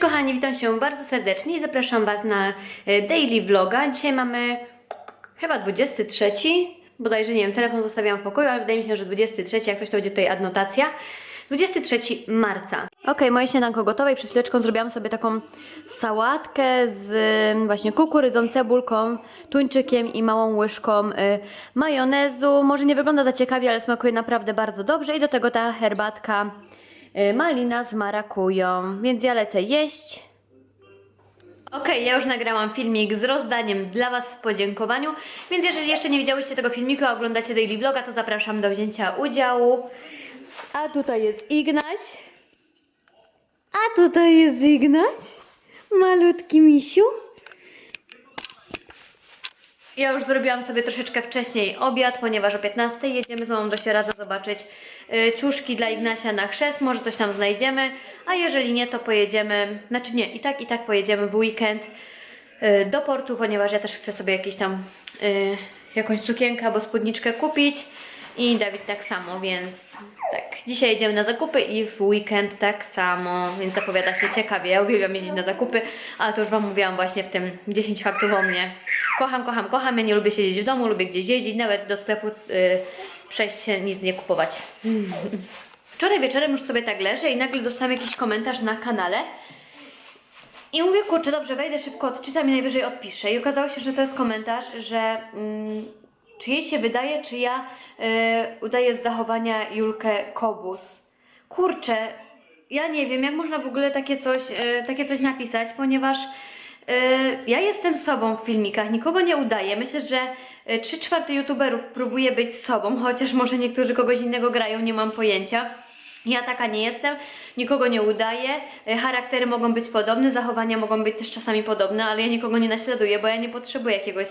kochani, witam się bardzo serdecznie i zapraszam Was na e, daily vloga. Dzisiaj mamy chyba 23, bodajże nie wiem, telefon zostawiam w pokoju, ale wydaje mi się, że 23, jak coś to będzie tutaj adnotacja. 23 marca. Ok, moje śniadanko gotowe i przed chwileczką zrobiłam sobie taką sałatkę z mm, właśnie kukurydzą, cebulką, tuńczykiem i małą łyżką y, majonezu. Może nie wygląda za ciekawie, ale smakuje naprawdę bardzo dobrze i do tego ta herbatka y, malina z marakują. Więc ja lecę jeść. Okej, ja już nagrałam filmik z rozdaniem dla Was w podziękowaniu, więc jeżeli jeszcze nie widziałyście tego filmiku, a oglądacie daily vloga, to zapraszam do wzięcia udziału. A tutaj jest Ignaś. A tutaj jest Ignaś. Malutki misiu. Ja już zrobiłam sobie troszeczkę wcześniej obiad, ponieważ o 15 jedziemy z mamą do Sieradza zobaczyć y, ciuszki dla Ignasia na chrzest, może coś tam znajdziemy, a jeżeli nie, to pojedziemy, znaczy nie, i tak, i tak pojedziemy w weekend y, do portu, ponieważ ja też chcę sobie jakieś tam, y, jakąś sukienkę albo spódniczkę kupić i Dawid tak samo, więc tak, dzisiaj jedziemy na zakupy i w weekend tak samo, więc zapowiada się ciekawie. Ja uwielbiam jeździć na zakupy, ale to już Wam mówiłam właśnie w tym 10 faktów o mnie. Kocham, kocham, kocham, ja nie lubię siedzieć w domu, lubię gdzieś jeździć, nawet do sklepu y, przejść się, nic nie kupować. Wczoraj wieczorem już sobie tak leżę i nagle dostałam jakiś komentarz na kanale i mówię, kurczę, dobrze, wejdę szybko, odczytam i najwyżej odpiszę. I okazało się, że to jest komentarz, że mm, czy jej się wydaje, czy ja y, udaję z zachowania Julkę Kobus. Kurczę, ja nie wiem, jak można w ogóle takie coś, y, takie coś napisać, ponieważ y, ja jestem sobą w filmikach, nikogo nie udaję. Myślę, że y, 3 czwarte youtuberów próbuje być sobą, chociaż może niektórzy kogoś innego grają, nie mam pojęcia. Ja taka nie jestem, nikogo nie udaję, e, charaktery mogą być podobne, zachowania mogą być też czasami podobne, ale ja nikogo nie naśladuję, bo ja nie potrzebuję jakiegoś,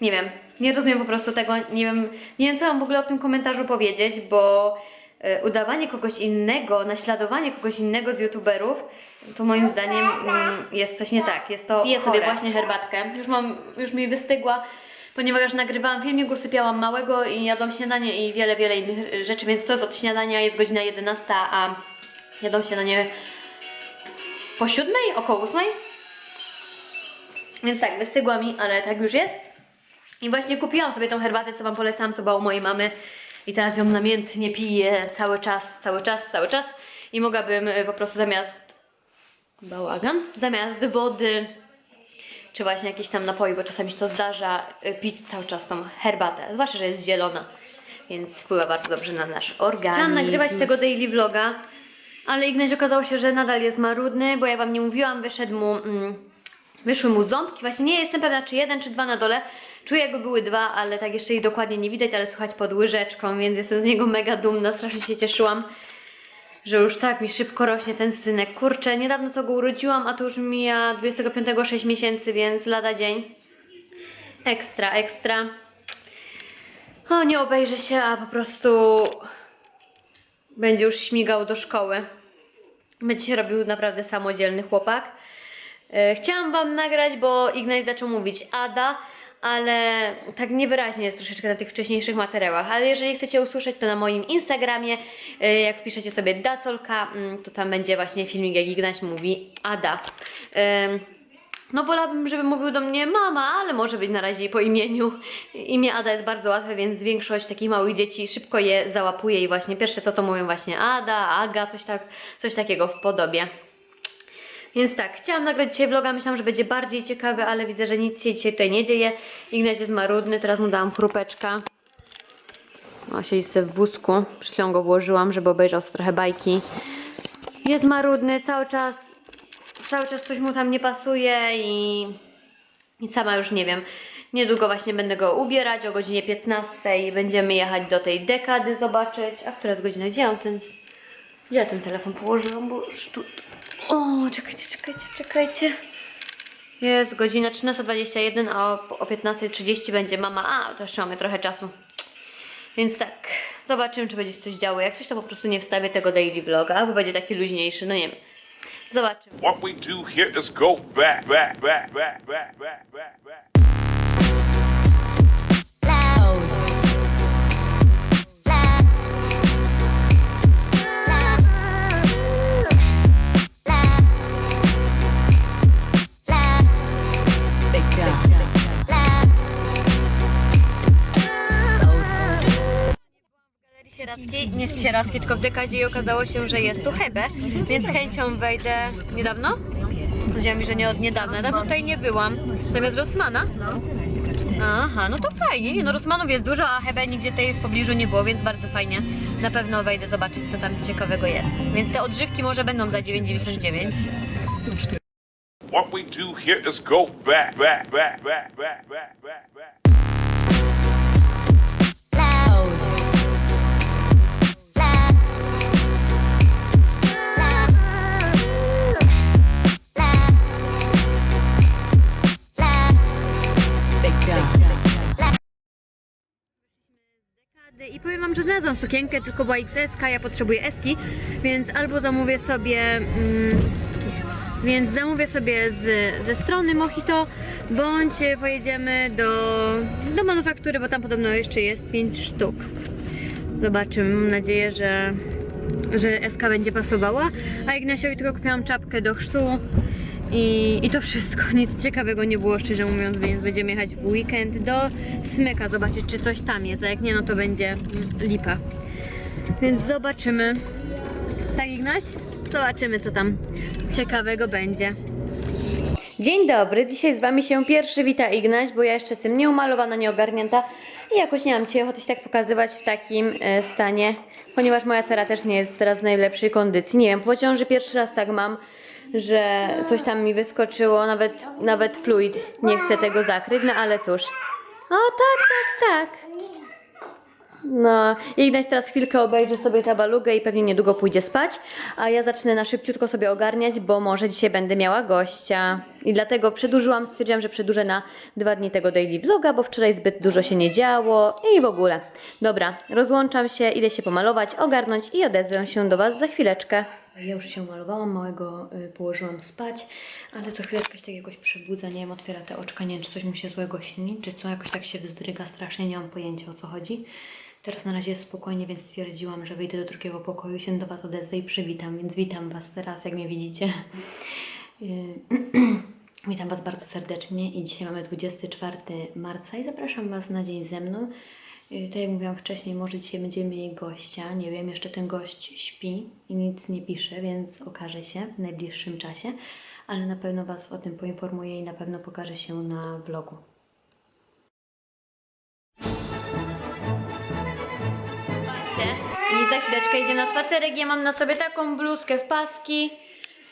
nie wiem, nie rozumiem po prostu tego, nie wiem, nie wiem co mam w ogóle o tym komentarzu powiedzieć, bo e, udawanie kogoś innego, naśladowanie kogoś innego z youtuberów, to moim zdaniem mm, jest coś nie tak, jest to, piję sobie właśnie herbatkę, już mam, już mi wystygła, ponieważ nagrywałam filmik, usypiałam małego i jadłam śniadanie i wiele, wiele innych rzeczy, więc to jest od śniadania, jest godzina 11, a jadłam śniadanie po siódmej, około ósmej. Więc tak, wystygła mi, ale tak już jest. I właśnie kupiłam sobie tą herbatę, co Wam polecam, co była mojej mamy. I teraz ją namiętnie piję cały czas, cały czas, cały czas. I mogłabym y, po prostu zamiast bałagan, zamiast wody czy właśnie jakieś tam napoi, bo czasami się to zdarza, y, pić cały czas tą herbatę, zwłaszcza, że jest zielona, więc wpływa bardzo dobrze na nasz organizm. Chciałam nagrywać tego daily vloga, ale Ignaś okazało się, że nadal jest marudny, bo ja Wam nie mówiłam, wyszedł mu, mm, wyszły mu ząbki, właśnie nie jestem pewna, czy jeden, czy dwa na dole, czuję jakby były dwa, ale tak jeszcze ich dokładnie nie widać, ale słuchać pod łyżeczką, więc jestem z niego mega dumna, strasznie się cieszyłam że już tak mi szybko rośnie ten synek. Kurczę, niedawno co go urodziłam, a to już mija 25 6 miesięcy, więc lada dzień. Ekstra, ekstra. O, nie obejrzę się, a po prostu będzie już śmigał do szkoły. Będzie się robił naprawdę samodzielny chłopak. E, Chciałam Wam nagrać, bo Ignaj zaczął mówić Ada, ale tak niewyraźnie jest troszeczkę na tych wcześniejszych materiałach. Ale jeżeli chcecie usłyszeć to na moim Instagramie, e, jak wpiszecie sobie Dacolka, mm, to tam będzie właśnie filmik, jak Ignaś mówi Ada. Em, No wolałabym, żeby mówił do mnie mama, ale może być na razie po imieniu. Imię Ada jest bardzo łatwe, więc większość takich małych dzieci szybko je załapuje i właśnie pierwsze co to mówią właśnie Ada, Aga, coś, tak, coś takiego w podobie. Więc tak, chciałam nagrać dzisiaj vloga, myślałam, że będzie bardziej ciekawy, ale widzę, że nic się dzisiaj tutaj nie dzieje. Ignaś jest marudny, teraz mu dałam chrupeczka. O, siedzi sobie w wózku, przed chwilą go włożyłam, żeby obejrzał sobie trochę bajki. Jest marudny, cały czas, cały czas coś mu tam nie pasuje i, i sama już nie wiem. Niedługo właśnie będę go ubierać, o godzinie 15 będziemy jechać do tej dekady zobaczyć. A która jest godzina? Gdzie ja ten... Ja ten telefon położyłam? Bo już tu... O, czekajcie, czekajcie, czekajcie. Jest godzina 13.21, a o, o 15.30 będzie mama. A, to jeszcze mamy trochę czasu. Więc tak, zobaczymy, czy będzie się coś działo. Jak coś, to po prostu nie wstawię tego daily vloga, bo będzie taki luźniejszy, no nie wiem. Zobaczymy. What we do here is go back, back, back, back, back, back, back, back. Sieradzkiej, nie z Sieradzkiej, tylko w dekadzie i okazało się, że jest tu Hebe, więc z chęcią wejdę niedawno? Powiedziała mi, że nie od niedawna, dawno tutaj nie byłam. Zamiast Rossmana? Aha, no to fajnie, nie no Rossmanów jest dużo, a Hebe nigdzie tutaj w pobliżu nie było, więc bardzo fajnie. Na pewno wejdę zobaczyć, co tam ciekawego jest. Więc te odżywki może będą za 9,99. What we do here is go back, back, back, back, back, back, back, back. I powiem wam, że znalazłam sukienkę, tylko była XS, ja potrzebuję eski, więc albo zamówię sobie. Mm, więc zamówię sobie z, ze strony Mojito, bądź pojedziemy do, do manufaktury, bo tam podobno jeszcze jest 5 sztuk. Zobaczymy, mam nadzieję, że, że SK będzie pasowała. A Ignasiowi tylko kupiłam czapkę do chrztu i, i to wszystko. Nic ciekawego nie było, szczerze mówiąc, więc będziemy jechać w weekend do Smyka, zobaczyć czy coś tam jest, a jak nie, no to będzie lipa. Więc zobaczymy. Tak Ignaś? Zobaczymy co tam ciekawego będzie. Dzień dobry, dzisiaj z Wami się pierwszy wita Ignaś, bo ja jeszcze jestem nieumalowana, nieogarnięta i jakoś nie mam dzisiaj ochoty się tak pokazywać w takim e, stanie, ponieważ moja cera też nie jest teraz w najlepszej kondycji. Nie wiem, po ciąży pierwszy raz tak mam, że coś tam mi wyskoczyło, nawet, nawet fluid nie chce tego zakryć, no ale cóż. O tak, tak, tak. No, Ignaś teraz chwilkę obejrzy sobie tabalugę i pewnie niedługo pójdzie spać, a ja zacznę na szybciutko sobie ogarniać, bo może dzisiaj będę miała gościa. I dlatego przedłużyłam, stwierdziłam, że przedłużę na dwa dni tego daily vloga, bo wczoraj zbyt dużo się nie działo i w ogóle. Dobra, rozłączam się, idę się pomalować, ogarnąć i odezwę się do Was za chwileczkę. Ja już się malowałam, małego y, położyłam spać, ale co chwileczkę się tak jakoś przebudza, nie wiem, otwiera te oczka, nie wiem, czy coś mu się złego śni, czy co, jakoś tak się wzdryga strasznie, nie mam pojęcia o co chodzi. Teraz na razie jest spokojnie, więc stwierdziłam, że wyjdę do drugiego pokoju, się do Was odezwę i przywitam, więc witam Was teraz, jak mnie widzicie. Y, Witam Was bardzo serdecznie i dzisiaj mamy 24 marca i zapraszam Was na dzień ze mną. Y, Tak jak mówiłam wcześniej, może dzisiaj będziemy mieli gościa. Nie wiem, jeszcze ten gość śpi i nic nie pisze, więc okaże się w najbliższym czasie, ale na pewno Was o tym poinformuję i na pewno pokaże się na vlogu. I za chwileczkę idziemy na spacerek. Ja mam na sobie taką bluzkę w paski,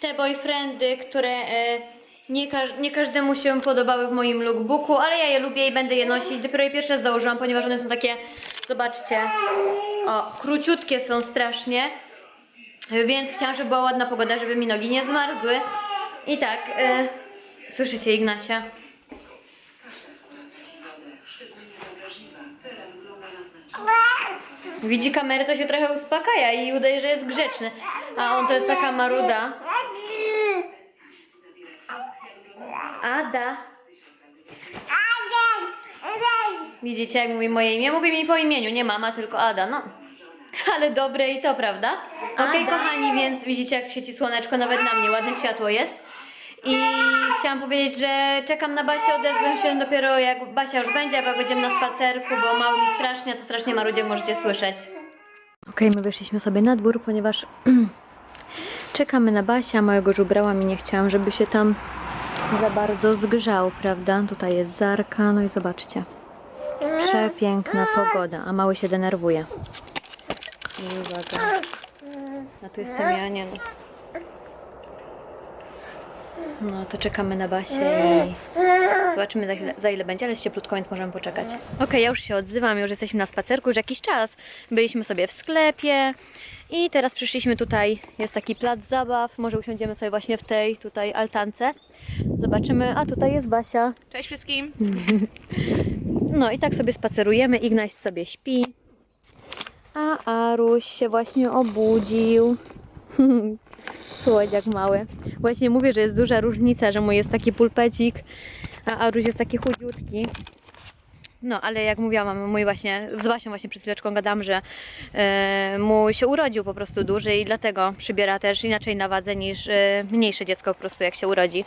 te boyfriendy, które e, nie, każ- nie każdemu się podobały w moim lookbooku, ale ja je lubię i będę je nosić. Dopiero je pierwszy raz założyłam, ponieważ one są takie, zobaczcie, o, króciutkie są strasznie. Więc chciałam, żeby była ładna pogoda, żeby mi nogi nie zmarzły. I tak, e, słyszycie Ignasia? Widzi kamerę, to się trochę uspokaja i udaje, że jest grzeczny. A on to jest taka maruda. Ada. Widzicie, jak mówi moje imię? Mówi mi po imieniu, nie mama, tylko Ada, no. Ale dobre i to, prawda? Okej, kochani, więc widzicie, jak świeci słoneczko, nawet na mnie, ładne światło jest. I chciałam powiedzieć, że czekam na Basię, odezwę się dopiero jak Basia już będzie, bo będziemy na spacerku, bo mały mi strasznie, to strasznie marudzie, możecie słyszeć. Okej, my wyszliśmy sobie na dwór, ponieważ czekamy na Basia, małego żubrałam i nie chciałam, żeby się tam za bardzo zgrzał, prawda? Tutaj jest Zarka, no i zobaczcie. Przepiękna pogoda, a mały się denerwuje. I uwaga. A tu jestem ja, nie no. No to czekamy na Basię i zobaczymy za za ile będzie, ale jest cieplutko, więc możemy poczekać. Okej, ja już się odzywam, już jesteśmy na spacerku już jakiś czas. Byliśmy sobie w sklepie i teraz przyszliśmy tutaj, jest taki plac zabaw, może usiądziemy sobie właśnie w tej tutaj altance. Zobaczymy, a tutaj jest Basia. Cześć wszystkim. No i tak sobie spacerujemy, Ignaś sobie śpi, a Aruś się właśnie obudził. Słodziak mały. Właśnie mówię, że jest duża różnica, że mój jest taki pulpecik, a Aruś jest taki chudziutki. No, ale jak mówiłam, mój właśnie, z Basią właśnie przed chwileczką gadam, że e, mój się urodził po prostu duży i dlatego przybiera też inaczej na wadze niż e, mniejsze dziecko po prostu jak się urodzi.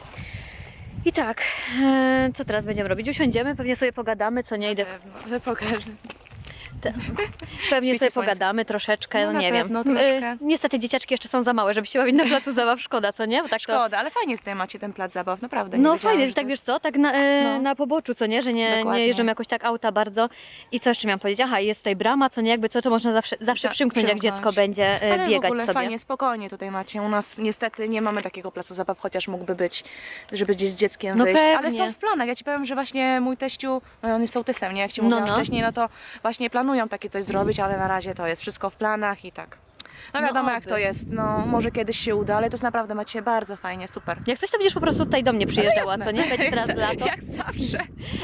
I tak, e, co teraz będziemy robić? Usiądziemy, pewnie sobie pogadamy, co nie idę. Że pokażę. Pewnie Świeci sobie słońce. pogadamy troszeczkę, No, no, nie na wiem. pewno, M, troszkę. y, Niestety dzieciaczki jeszcze są za małe, żeby się bawić na placu zabaw, szkoda, co nie? Bo tak to... Szkoda, ale fajnie tutaj macie ten plac zabaw, naprawdę. nie No fajnie, że tak to wiesz co, tak na, e, No. na poboczu, co nie, że nie, nie Dokładnie. jeżdżą jakoś tak auta bardzo. I co jeszcze miałam powiedzieć? Aha, jest tutaj brama, co nie, jakby co, to można zawsze, zawsze Za- przymknąć, jak dziecko będzie e, Ale w biegać ogóle sobie. fajnie, spokojnie tutaj macie. U nas niestety nie mamy takiego placu zabaw, chociaż mógłby być, żeby gdzieś z dzieckiem No wyjść. Ale pewnie. są w planach. Ja ci powiem, że właśnie mój teściu, no on jest sołtysem, nie? Jak ci No, mówiłam no. wcześniej, no to właśnie planują takie coś zrobić, ale na razie to jest wszystko w planach i tak. No No wiadomo jak to jest. No może kiedyś się uda, ale to jest naprawdę macie bardzo fajnie, super. Jak coś, to będziesz po prostu tutaj do mnie przyjeżdżała, No co nie? Będzie teraz lato. Jak zawsze.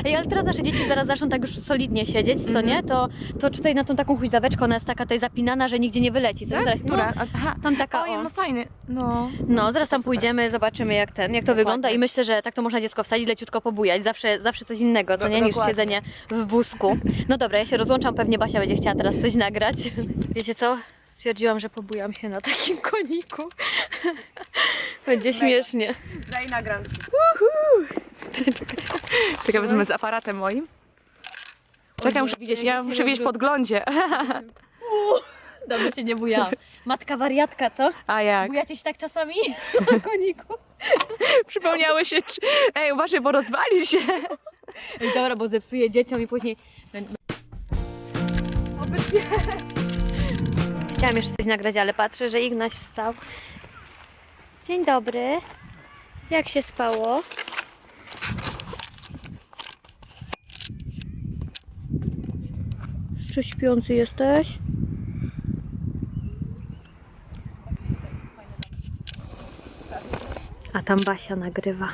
Ej, ale teraz nasze dzieci zaraz zaczną tak już solidnie siedzieć, co Mhm. nie? To, to tutaj na tą taką huźdaweczkę, ona jest taka tutaj zapinana, że nigdzie nie wyleci. Co nie? Zaraz, Która? No, Aha. tam taka Oj, o. no fajny. No. No, zaraz tam super. pójdziemy, zobaczymy jak ten, jak to Dokładnie. wygląda i myślę, że tak to można dziecko wsadzić, leciutko pobujać, zawsze, zawsze coś innego, co Do- nie, niż dokładnie. siedzenie w wózku. No dobra, ja się rozłączam, pewnie Basia będzie chciała teraz coś nagrać. Wiecie co? Stwierdziłam, że pobujam się na takim koniku. Będzie śmiesznie. Daj nagram. Czekaj, wezmę z aparatem moim. Czekaj, muszę widzieć, ja muszę widzieć w podglądzie. Dobrze się nie bujałam. Matka wariatka, co? A jak? Bujacie się tak czasami na koniku? Przypomniały się, czy... Ej, uważaj, bo rozwali się. Ej, dobra, bo zepsuję dzieciom i później... Chciałam jeszcze coś nagrać, ale patrzę, że Ignaś wstał. Dzień dobry. Jak się spało? Czy śpiący jesteś? A tam Basia nagrywa.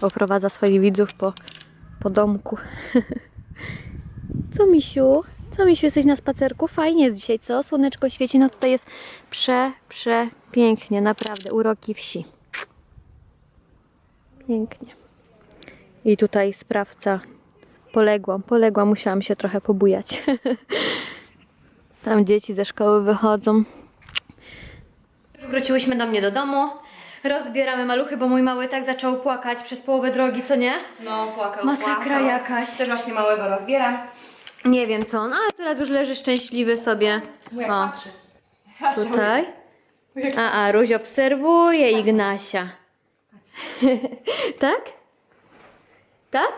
Poprowadza swoich widzów po, po domku. Co misiu? Co misiu, jesteś na spacerku? Fajnie jest dzisiaj, co? Słoneczko świeci. No tutaj jest prze, prze pięknie, naprawdę. Uroki wsi. Pięknie. I tutaj sprawca. Poległam, poległam, musiałam się trochę pobujać. Tam dzieci ze szkoły wychodzą. Wróciłyśmy do mnie do domu. Rozbieramy maluchy, bo mój mały tak zaczął płakać przez połowę drogi, co nie? No, płakał, Masakra płakał. jakaś. Też właśnie małego rozbieram. Nie wiem co on, ale teraz już leży szczęśliwy sobie. O, tutaj. A, a, Ruś obserwuje Ignasia. tak? Tak?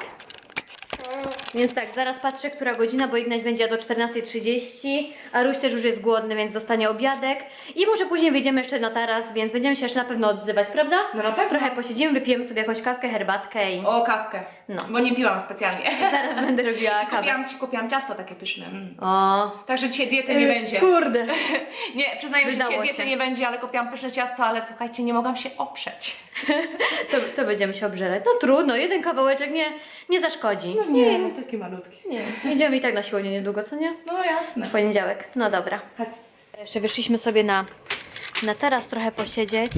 Więc tak, zaraz patrzę, która godzina, bo Ignaś będzie jadł o 14.30, a Ruś też już jest głodny, więc dostanie obiadek. I może później wyjdziemy jeszcze na taras, więc będziemy się jeszcze na pewno odzywać, prawda? No na pewno. Trochę posiedzimy, wypijemy sobie jakąś kawkę, herbatkę i O, kawkę. No. Bo nie piłam specjalnie. zaraz będę robiła kawę. Kupiłam, ci, kupiłam ciasto takie pyszne. Mm. O, Także dzisiaj diety nie będzie. Kurde. Nie, przyznaję, że Wydało dzisiaj diety się. nie będzie, ale kupiłam pyszne ciasto, ale słuchajcie, nie mogłam się oprzeć. To, to będziemy się obżerać. No trudno, jeden kawałeczek nie, nie zaszkodzi. Nie, no taki malutki. Nie, idziemy i tak na siłownię niedługo, co nie? No jasne. W poniedziałek. No dobra. Chodź. Jeszcze wyszliśmy sobie na, na taras trochę posiedzieć.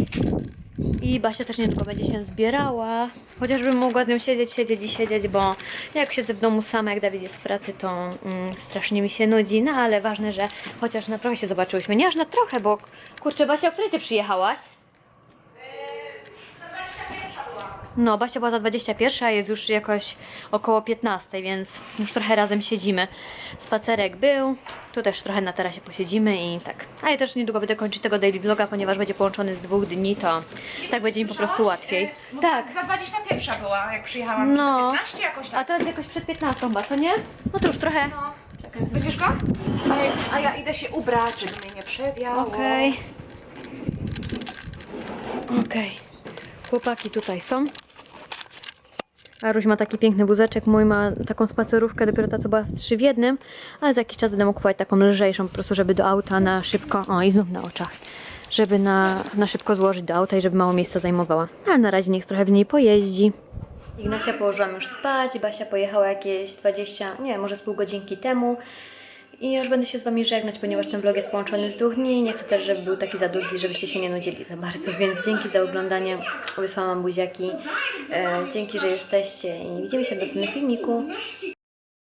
I Basia też niedługo będzie się zbierała. Chociażbym mogła z nią siedzieć, siedzieć i siedzieć, bo jak siedzę w domu sama, jak Dawid jest w pracy, to mm, strasznie mi się nudzi. No ale ważne, że chociaż na trochę się zobaczyłyśmy. Nie aż na trochę, bo kurczę, Basia, o której ty przyjechałaś? No, Basia była za 21, a jest już jakoś około 15, więc już trochę razem siedzimy. Spacerek był, tu też trochę na tarasie posiedzimy i tak. A ja też niedługo będę kończyć tego daily vloga, ponieważ będzie połączony z dwóch dni, to tak będzie mi po prostu łatwiej. Tak. Za 21 była, jak przyjechałam. No. No. 15 jakoś A tak. teraz jakoś przed 15 chyba, co nie? No to już trochę. No. Czekaj, będziesz go? Ej, a ja idę się ubrać, żeby mnie nie przewiało. Okej. Okej. Chłopaki tutaj są. Aruś ma taki piękny wózeczek, mój ma taką spacerówkę, dopiero ta co była w trzy w jednym, ale za jakiś czas będę mógł kupować taką lżejszą, po prostu żeby do auta na szybko, o i znów na oczach, żeby na, na szybko złożyć do auta i żeby mało miejsca zajmowała. Ale na razie niech trochę w niej pojeździ. Ignasia położyłam już spać, Basia pojechała jakieś 20, nie, może z pół godzinki temu. I już będę się z Wami żegnać, ponieważ ten vlog jest połączony z dwóch dni. Nie chcę też, żeby był taki za długi, żebyście się nie nudzili za bardzo. Więc dzięki za oglądanie. Wysłałam buziaki. E, dzięki, że jesteście i widzimy się w następnym filmiku.